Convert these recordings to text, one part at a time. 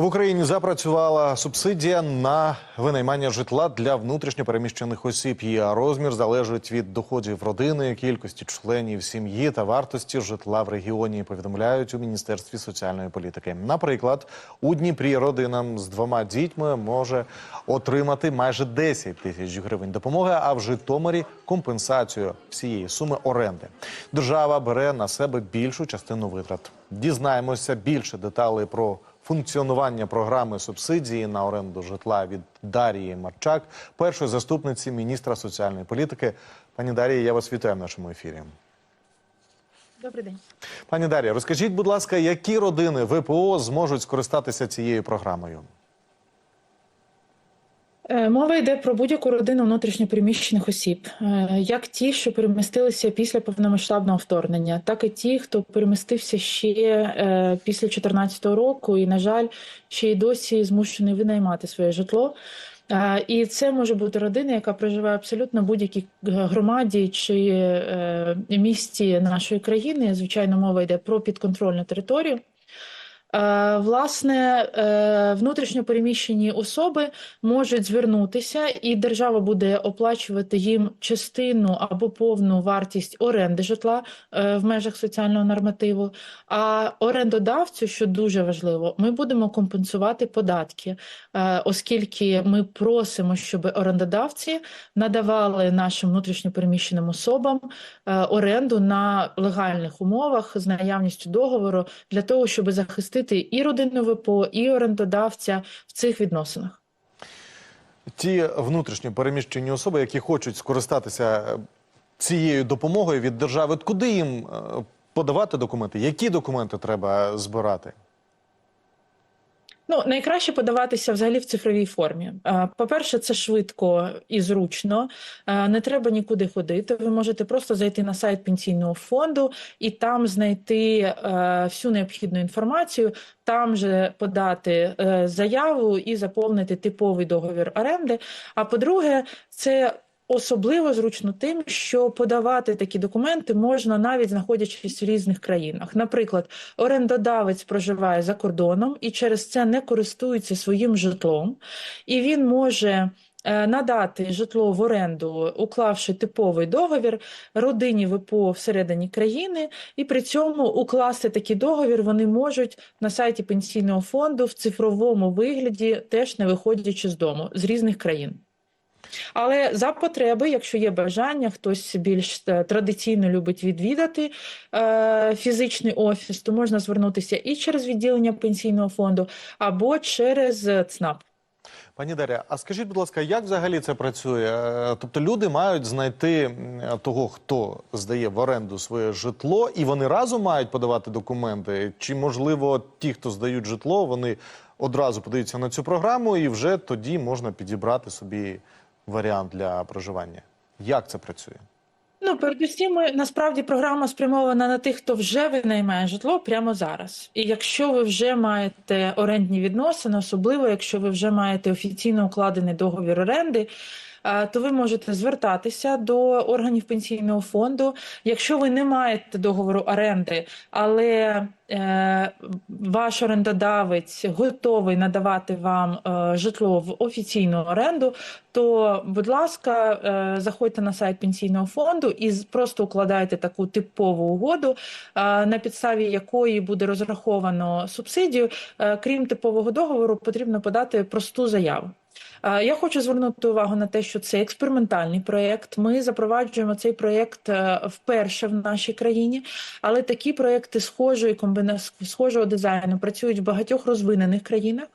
В Україні запрацювала субсидія на винаймання житла для внутрішньопереміщених осіб. Її розмір залежить від доходів родини, кількості членів сім'ї та вартості житла в регіоні. Повідомляють у міністерстві соціальної політики. Наприклад, у Дніпрі родинам з двома дітьми може отримати майже 10 тисяч гривень допомоги, а в Житомирі компенсацію всієї суми оренди. Держава бере на себе більшу частину витрат. Дізнаємося більше деталей про функціонування програми субсидії на оренду житла від Дарії Марчак, першої заступниці міністра соціальної політики. Пані Дарія, я вас вітаю в нашому ефірі. Добрий день. Пані Дарія, розкажіть, будь ласка, які родини ВПО зможуть скористатися цією програмою? Е, Мова йде про будь-яку родину внутрішньопереміщених осіб, е, як ті, що перемістилися після повномасштабного вторгнення, так і ті, хто перемістився ще е, після 2014 року, і, на жаль, ще й досі змушений винаймати своє житло. І це може бути родина, яка проживає абсолютно будь-якій громаді чи місті нашої країни. Звичайно, мова йде про підконтрольну територію. Е, Власне, е, внутрішньо переміщені особи можуть звернутися, і держава буде оплачувати їм частину або повну вартість оренди житла е, в межах соціального нормативу. А орендодавцю, що дуже важливо, ми будемо компенсувати податки, оскільки ми просимо, щоб орендодавці надавали нашим внутрішньо переміщеним особам оренду на легальних умовах з наявністю договору для того, щоб захистити і родину ВПО, і орендодавця в цих відносинах. Ті внутрішньо переміщені особи, які хочуть скористатися е, цією допомогою від держави, куди їм е, подавати документи? Які документи треба збирати? Ну, найкраще подаватися взагалі в цифровій формі. Е, По-перше, це швидко і зручно. Е, Не треба нікуди ходити. Ви можете просто зайти на сайт пенсійного фонду і там знайти е, всю необхідну інформацію, там же подати заяву і заповнити типовий договір оренди. А по-друге, це Особливо зручно тим, що подавати такі документи можна навіть знаходячись в різних країнах. Наприклад, орендодавець проживає за кордоном і через це не користується своїм житлом, і він може. е, Надати житло в оренду, уклавши типовий договір родині ВПО всередині країни, і при цьому укласти такий договір вони можуть на сайті пенсійного фонду в цифровому вигляді, теж не виходячи з дому з різних країн. Але за потреби, якщо є бажання, хтось більш е, традиційно любить відвідати е, фізичний офіс, то можна звернутися і через відділення пенсійного фонду, або через е, ЦНАП. Пані Дар'я, а скажіть, будь ласка, як взагалі це працює? Е, Тобто люди мають знайти того, хто здає в оренду своє житло, і вони разом мають подавати документи? Чи можливо ті, хто здають житло, вони одразу подаються на цю програму, і вже тоді можна підібрати собі варіант для проживання? Як це працює? Ну, передусім, насправді програма спрямована на тих, хто вже винаймає житло прямо зараз. І якщо ви вже маєте орендні відносини, особливо якщо ви вже маєте офіційно укладений договір оренди. Е, То ви можете звертатися до органів пенсійного фонду. Якщо ви не маєте договору оренди, але е, ваш орендодавець готовий надавати вам е, житло в офіційну оренду, то, будь ласка, заходьте на сайт пенсійного фонду і просто укладайте таку типову угоду, на підставі якої буде розраховано субсидію. Крім типового договору, потрібно подати просту заяву. Е, Я хочу звернути увагу на те, що це експериментальний проєкт. Ми запроваджуємо цей проєкт е, вперше в нашій країні, але такі проєкти схожої комбіна... схожого дизайну працюють в багатьох розвинених країнах.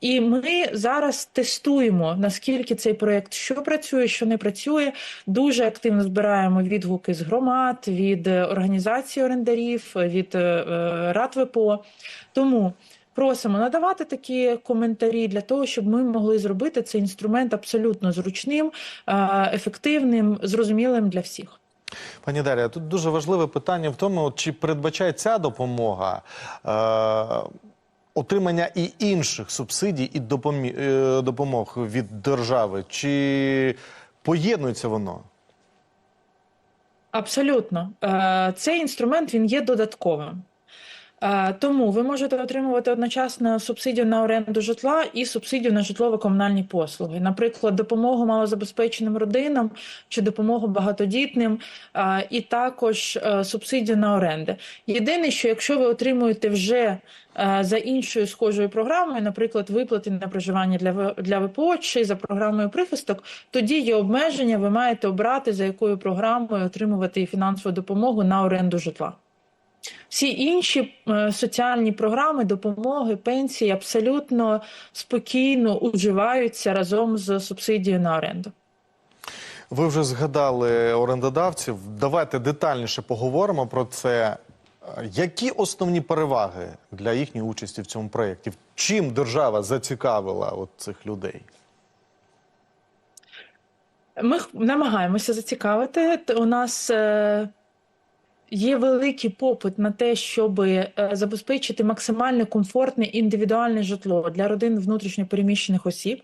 І ми зараз тестуємо, наскільки цей проєкт що працює, що не працює. Дуже активно збираємо відгуки з громад, від е, організацій орендарів, від рад ВПО. Тому просимо надавати такі коментарі для того, щоб ми могли зробити цей інструмент абсолютно зручним, е, ефективним, зрозумілим для всіх. Пані Дар'я, тут дуже важливе питання в тому, чи передбачає ця допомога е, отримання і інших субсидій і допомі, е, допомог від держави, чи поєднується воно? Абсолютно, Е, цей інструмент він є додатковим. Е, Тому ви можете отримувати одночасно субсидію на оренду житла і субсидію на житлово-комунальні послуги, наприклад, допомогу малозабезпеченим родинам чи допомогу багатодітним, е, і також е, субсидію на оренди. Єдине, що якщо ви отримуєте вже за іншою схожою програмою, наприклад, виплати на проживання для для ВПО чи за програмою прихисток, тоді є обмеження. Ви маєте обрати за якою програмою отримувати фінансову допомогу на оренду житла. Всі інші е, соціальні програми, допомоги, пенсії абсолютно спокійно уживаються разом з субсидією на оренду. Ви вже згадали орендодавців. Давайте детальніше поговоримо про це. Е, Які основні переваги для їхньої участі в цьому проєкті? Чим держава зацікавила от цих людей? Ми намагаємося зацікавити. У нас е, є великий попит на те, щоб е, забезпечити максимально комфортне індивідуальне житло для родин внутрішньопереміщених осіб.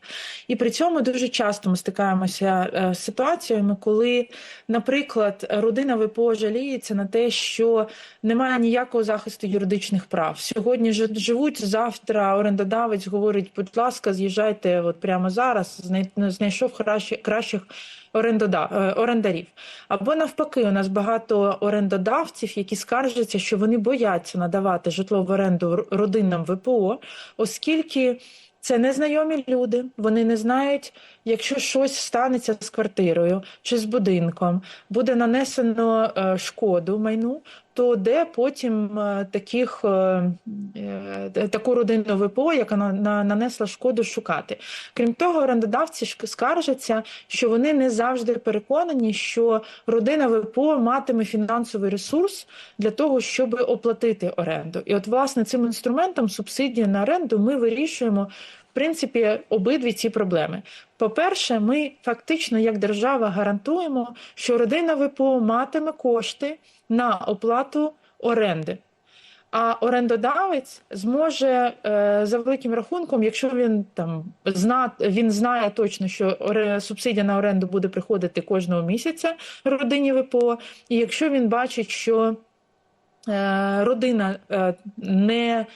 І при цьому дуже часто ми стикаємося е, з ситуаціями, коли, наприклад, родина ВПО жаліється на те, що немає ніякого захисту юридичних прав. Сьогодні жи- живуть, завтра орендодавець говорить, будь ласка, з'їжджайте от прямо зараз, знайшов кращих е, орендарів. Або навпаки, у нас багато орендодавців, які скаржаться, що вони бояться надавати житло в оренду родинам ВПО, оскільки це незнайомі люди, вони не знають, якщо щось станеться з квартирою чи з будинком, буде нанесено е, шкоду майну, то де потім е, таких, е, е, таку родину ВПО, яка на, на, нанесла шкоду, шукати. Крім того, орендодавці скаржаться, що вони не завжди переконані, що родина ВПО матиме фінансовий ресурс для того, щоб оплатити оренду. І от, власне, цим інструментом субсидії на оренду ми вирішуємо. Принципі, обидві ці проблеми. По-перше, ми фактично, як держава, гарантуємо, що родина ВПО матиме кошти на оплату оренди. А орендодавець зможе е, за великим рахунком, якщо він там зна, він знає точно, що субсидія на оренду буде приходити кожного місяця родині ВПО, і якщо він бачить, що е, родина е, не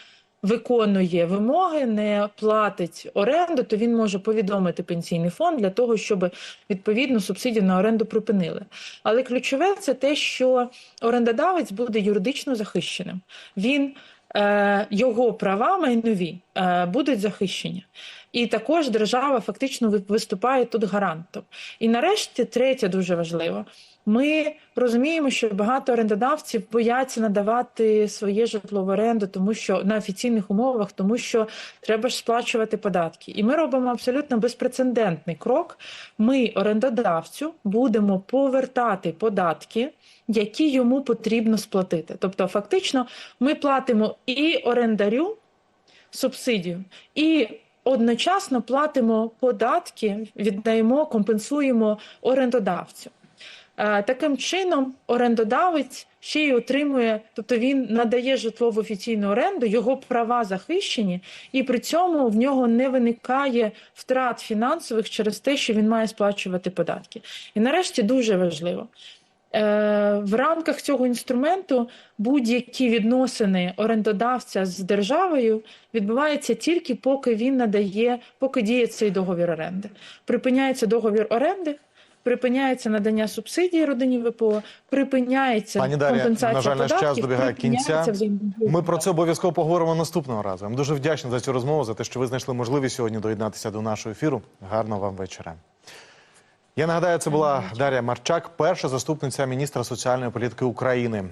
виконує вимоги, не платить оренду, то він може повідомити пенсійний фонд для того, щоб відповідно субсидію на оренду припинили. Але ключове це те, що орендодавець буде юридично захищеним. Він е, його права майнові е, будуть захищені. І також держава фактично виступає тут гарантом. І нарешті, третє дуже важливо. Ми розуміємо, що багато орендодавців бояться надавати своє житло в оренду, тому що на офіційних умовах, тому що треба ж сплачувати податки. І ми робимо абсолютно безпрецедентний крок. Ми орендодавцю будемо повертати податки, які йому потрібно сплатити. Тобто, фактично, ми платимо і орендарю субсидію, і одночасно платимо податки, віддаємо, компенсуємо орендодавцю. Таким чином, орендодавець ще й отримує, тобто він надає житло в офіційну оренду, його права захищені, і при цьому в нього не виникає втрат фінансових через те, що він має сплачувати податки. І нарешті дуже важливо. Е, В рамках цього інструменту будь-які відносини орендодавця з державою відбуваються тільки поки він надає, поки діє цей договір оренди. Припиняється договір оренди, припиняється надання субсидії родині ВПО, припиняється Пані Дар'я, компенсація на жаль, наш час добігає кінця. Ми про це обов'язково поговоримо наступного разу. Я вам дуже вдячний за цю розмову, за те, що ви знайшли можливість сьогодні доєднатися до нашого ефіру. Гарного вам вечора. Я нагадаю, це була Дар'я Марчак, перша заступниця міністра соціальної політики України.